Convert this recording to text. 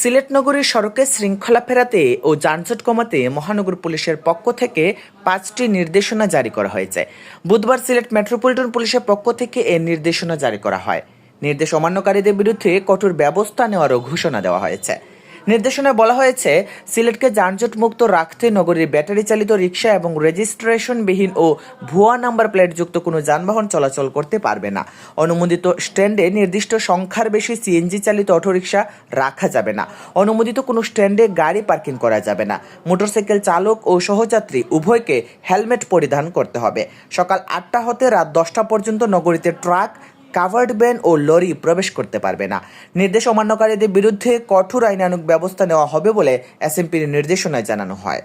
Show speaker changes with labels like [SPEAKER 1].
[SPEAKER 1] সিলেট নগরীর সড়কে শৃঙ্খলা ফেরাতে ও যানজট কমাতে মহানগর পুলিশের পক্ষ থেকে পাঁচটি নির্দেশনা জারি করা হয়েছে বুধবার সিলেট মেট্রোপলিটন পুলিশের পক্ষ থেকে এ নির্দেশনা জারি করা হয় নির্দেশ অমান্যকারীদের বিরুদ্ধে কঠোর ব্যবস্থা নেওয়ারও ঘোষণা দেওয়া হয়েছে নির্দেশনায় বলা হয়েছে সিলেটকে যানজট মুক্ত রাখতে নগরীর ব্যাটারি চালিত রিক্সা এবং রেজিস্ট্রেশনবিহীন ও ভুয়া নাম্বার প্লেটযুক্ত কোনো যানবাহন চলাচল করতে পারবে না অনুমোদিত স্ট্যান্ডে নির্দিষ্ট সংখ্যার বেশি সিএনজি চালিত অটোরিকশা রাখা যাবে না অনুমোদিত কোনো স্ট্যান্ডে গাড়ি পার্কিং করা যাবে না মোটরসাইকেল চালক ও সহযাত্রী উভয়কে হেলমেট পরিধান করতে হবে সকাল আটটা হতে রাত দশটা পর্যন্ত নগরীতে ট্রাক কাভার্ড ভ্যান ও লরি প্রবেশ করতে পারবে না নির্দেশ অমান্যকারীদের বিরুদ্ধে কঠোর আইনানুক ব্যবস্থা নেওয়া হবে বলে এসএমপির নির্দেশনায় জানানো হয়